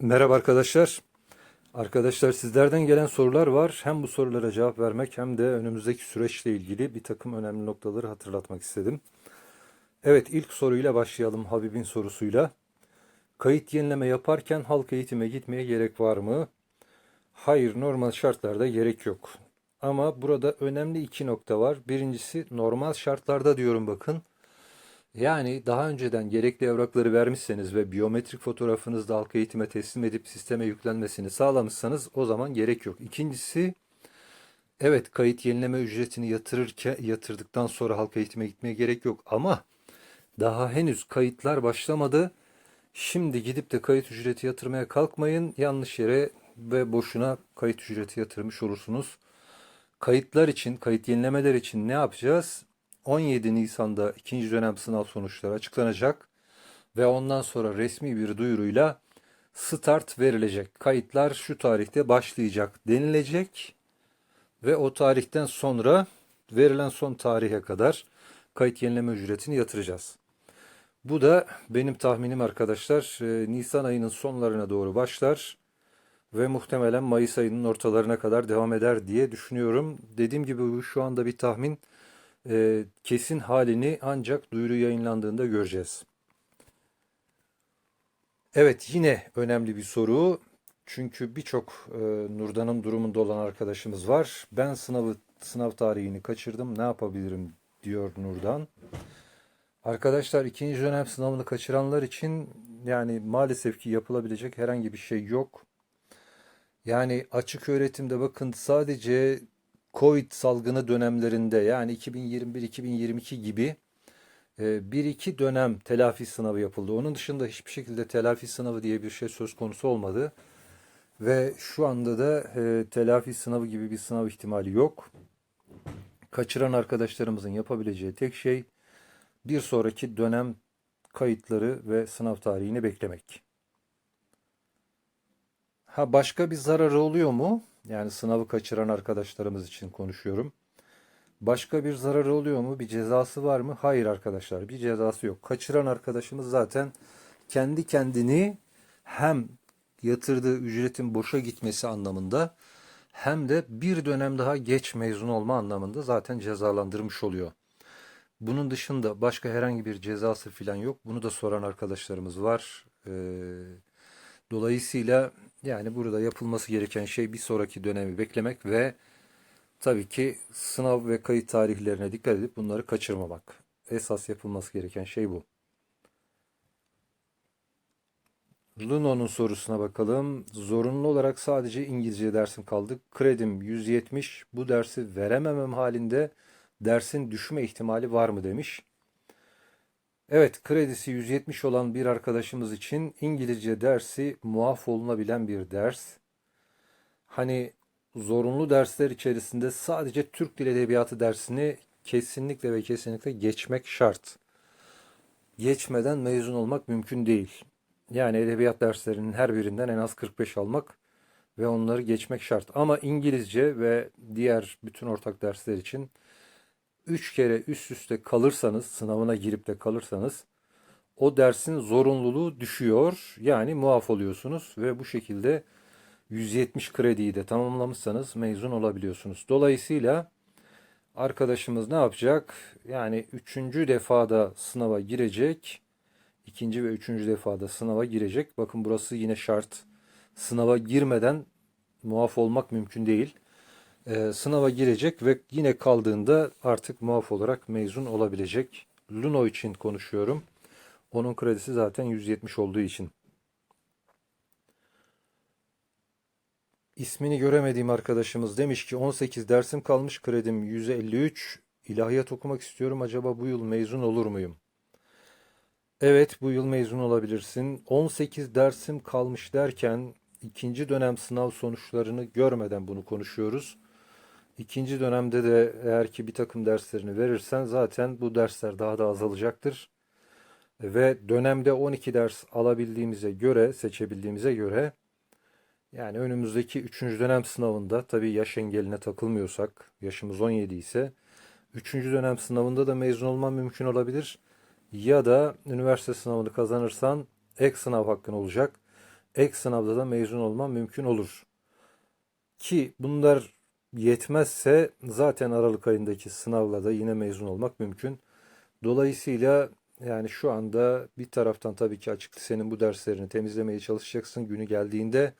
Merhaba arkadaşlar. Arkadaşlar sizlerden gelen sorular var. Hem bu sorulara cevap vermek hem de önümüzdeki süreçle ilgili bir takım önemli noktaları hatırlatmak istedim. Evet ilk soruyla başlayalım Habib'in sorusuyla. Kayıt yenileme yaparken halk eğitime gitmeye gerek var mı? Hayır normal şartlarda gerek yok. Ama burada önemli iki nokta var. Birincisi normal şartlarda diyorum bakın. Yani daha önceden gerekli evrakları vermişseniz ve biyometrik fotoğrafınızı da halk eğitime teslim edip sisteme yüklenmesini sağlamışsanız o zaman gerek yok. İkincisi evet kayıt yenileme ücretini yatırırken yatırdıktan sonra halk eğitime gitmeye gerek yok ama daha henüz kayıtlar başlamadı. Şimdi gidip de kayıt ücreti yatırmaya kalkmayın. Yanlış yere ve boşuna kayıt ücreti yatırmış olursunuz. Kayıtlar için, kayıt yenilemeler için ne yapacağız? 17 Nisan'da ikinci dönem sınav sonuçları açıklanacak ve ondan sonra resmi bir duyuruyla start verilecek. Kayıtlar şu tarihte başlayacak denilecek ve o tarihten sonra verilen son tarihe kadar kayıt yenileme ücretini yatıracağız. Bu da benim tahminim arkadaşlar e, Nisan ayının sonlarına doğru başlar ve muhtemelen Mayıs ayının ortalarına kadar devam eder diye düşünüyorum. Dediğim gibi bu şu anda bir tahmin. E, kesin halini ancak duyuru yayınlandığında göreceğiz. Evet yine önemli bir soru. Çünkü birçok e, Nurdan'ın durumunda olan arkadaşımız var. Ben sınavı sınav tarihini kaçırdım. Ne yapabilirim diyor Nurdan. Arkadaşlar ikinci dönem sınavını kaçıranlar için yani maalesef ki yapılabilecek herhangi bir şey yok. Yani açık öğretimde bakın sadece Covid salgını dönemlerinde yani 2021-2022 gibi e, bir iki dönem telafi sınavı yapıldı. Onun dışında hiçbir şekilde telafi sınavı diye bir şey söz konusu olmadı. Ve şu anda da e, telafi sınavı gibi bir sınav ihtimali yok. Kaçıran arkadaşlarımızın yapabileceği tek şey bir sonraki dönem kayıtları ve sınav tarihini beklemek. Ha başka bir zararı oluyor mu? Yani sınavı kaçıran arkadaşlarımız için konuşuyorum. Başka bir zararı oluyor mu? Bir cezası var mı? Hayır arkadaşlar, bir cezası yok. Kaçıran arkadaşımız zaten kendi kendini hem yatırdığı ücretin boşa gitmesi anlamında hem de bir dönem daha geç mezun olma anlamında zaten cezalandırmış oluyor. Bunun dışında başka herhangi bir cezası falan yok. Bunu da soran arkadaşlarımız var. Ee, dolayısıyla yani burada yapılması gereken şey bir sonraki dönemi beklemek ve tabii ki sınav ve kayıt tarihlerine dikkat edip bunları kaçırmamak. Esas yapılması gereken şey bu. Luno'nun sorusuna bakalım. Zorunlu olarak sadece İngilizce dersim kaldı. Kredim 170. Bu dersi verememem halinde dersin düşme ihtimali var mı demiş. Evet, kredisi 170 olan bir arkadaşımız için İngilizce dersi muaf olunabilen bir ders. Hani zorunlu dersler içerisinde sadece Türk Dili Edebiyatı dersini kesinlikle ve kesinlikle geçmek şart. Geçmeden mezun olmak mümkün değil. Yani edebiyat derslerinin her birinden en az 45 almak ve onları geçmek şart. Ama İngilizce ve diğer bütün ortak dersler için 3 kere üst üste kalırsanız, sınavına girip de kalırsanız o dersin zorunluluğu düşüyor. Yani muaf oluyorsunuz ve bu şekilde 170 krediyi de tamamlamışsanız mezun olabiliyorsunuz. Dolayısıyla arkadaşımız ne yapacak? Yani üçüncü defada sınava girecek. ikinci ve üçüncü defada sınava girecek. Bakın burası yine şart. Sınava girmeden muaf olmak mümkün değil e, sınava girecek ve yine kaldığında artık muaf olarak mezun olabilecek. Luno için konuşuyorum. Onun kredisi zaten 170 olduğu için. İsmini göremediğim arkadaşımız demiş ki 18 dersim kalmış kredim 153. İlahiyat okumak istiyorum. Acaba bu yıl mezun olur muyum? Evet bu yıl mezun olabilirsin. 18 dersim kalmış derken ikinci dönem sınav sonuçlarını görmeden bunu konuşuyoruz. İkinci dönemde de eğer ki bir takım derslerini verirsen zaten bu dersler daha da azalacaktır. Ve dönemde 12 ders alabildiğimize göre, seçebildiğimize göre yani önümüzdeki 3. dönem sınavında tabii yaş engeline takılmıyorsak, yaşımız 17 ise 3. dönem sınavında da mezun olman mümkün olabilir. Ya da üniversite sınavını kazanırsan ek sınav hakkın olacak. ek sınavda da mezun olmam mümkün olur. Ki bunlar yetmezse zaten Aralık ayındaki sınavla da yine mezun olmak mümkün. Dolayısıyla yani şu anda bir taraftan tabii ki açık lisenin bu derslerini temizlemeye çalışacaksın günü geldiğinde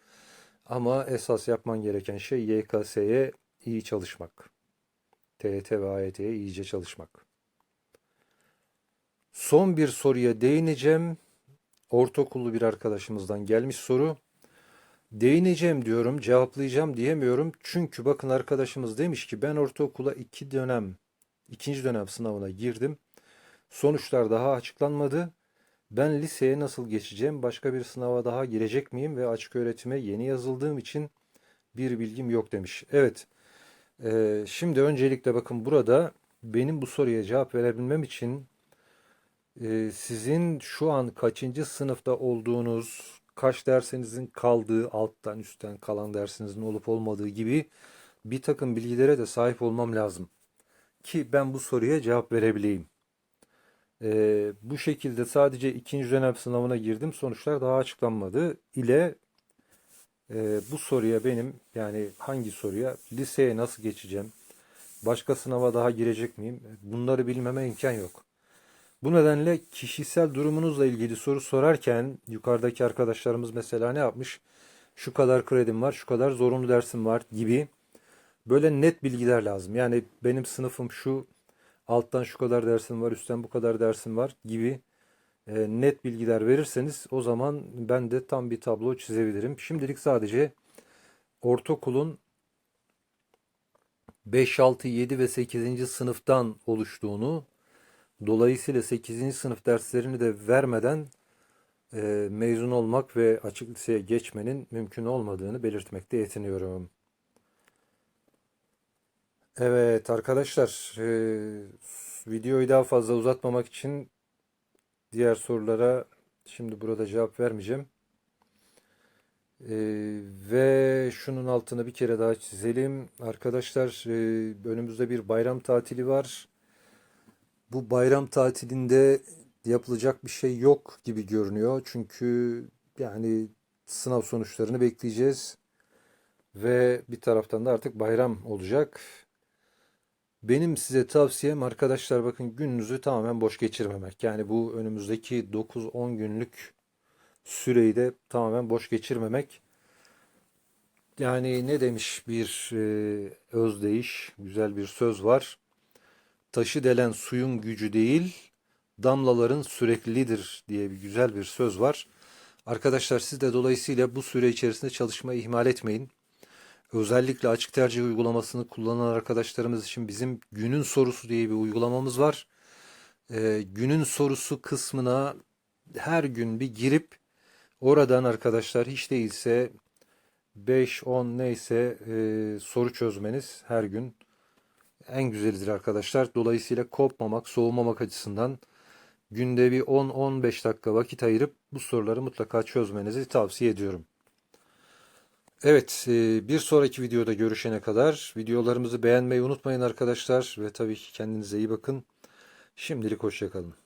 ama esas yapman gereken şey YKS'ye iyi çalışmak. TYT ve AYT'ye iyice çalışmak. Son bir soruya değineceğim. Ortaokullu bir arkadaşımızdan gelmiş soru. Değineceğim diyorum, cevaplayacağım diyemiyorum. Çünkü bakın arkadaşımız demiş ki ben ortaokula iki dönem, ikinci dönem sınavına girdim. Sonuçlar daha açıklanmadı. Ben liseye nasıl geçeceğim? Başka bir sınava daha girecek miyim? Ve açık öğretime yeni yazıldığım için bir bilgim yok demiş. Evet. Ee, şimdi öncelikle bakın burada benim bu soruya cevap verebilmem için e, sizin şu an kaçıncı sınıfta olduğunuz, kaç dersinizin kaldığı, alttan üstten kalan dersinizin olup olmadığı gibi bir takım bilgilere de sahip olmam lazım. Ki ben bu soruya cevap verebileyim. Ee, bu şekilde sadece ikinci dönem sınavına girdim. Sonuçlar daha açıklanmadı ile e, bu soruya benim yani hangi soruya liseye nasıl geçeceğim? Başka sınava daha girecek miyim? Bunları bilmeme imkan yok. Bu nedenle kişisel durumunuzla ilgili soru sorarken yukarıdaki arkadaşlarımız mesela ne yapmış? Şu kadar kredim var, şu kadar zorunlu dersim var gibi böyle net bilgiler lazım. Yani benim sınıfım şu, alttan şu kadar dersim var, üstten bu kadar dersim var gibi e, net bilgiler verirseniz o zaman ben de tam bir tablo çizebilirim. Şimdilik sadece ortaokulun 5, 6, 7 ve 8. sınıftan oluştuğunu dolayısıyla 8. sınıf derslerini de vermeden e, mezun olmak ve açık liseye geçmenin mümkün olmadığını belirtmekte yetiniyorum. Evet arkadaşlar, e, videoyu daha fazla uzatmamak için diğer sorulara şimdi burada cevap vermeyeceğim. E, ve şunun altını bir kere daha çizelim. Arkadaşlar e, önümüzde bir bayram tatili var. Bu bayram tatilinde yapılacak bir şey yok gibi görünüyor. Çünkü yani sınav sonuçlarını bekleyeceğiz. Ve bir taraftan da artık bayram olacak. Benim size tavsiyem arkadaşlar bakın gününüzü tamamen boş geçirmemek. Yani bu önümüzdeki 9-10 günlük süreyi de tamamen boş geçirmemek. Yani ne demiş bir e, özdeyiş, güzel bir söz var. Taşı delen suyun gücü değil, damlaların sürekliliğidir diye bir güzel bir söz var. Arkadaşlar siz de dolayısıyla bu süre içerisinde çalışmayı ihmal etmeyin. Özellikle açık tercih uygulamasını kullanan arkadaşlarımız için bizim günün sorusu diye bir uygulamamız var. Ee, günün sorusu kısmına her gün bir girip oradan arkadaşlar hiç değilse 5-10 neyse e, soru çözmeniz her gün en güzelidir arkadaşlar. Dolayısıyla kopmamak, soğumamak açısından günde bir 10-15 dakika vakit ayırıp bu soruları mutlaka çözmenizi tavsiye ediyorum. Evet, e, bir sonraki videoda görüşene kadar videolarımızı beğenmeyi unutmayın arkadaşlar ve tabii ki kendinize iyi bakın. Şimdilik hoşçakalın.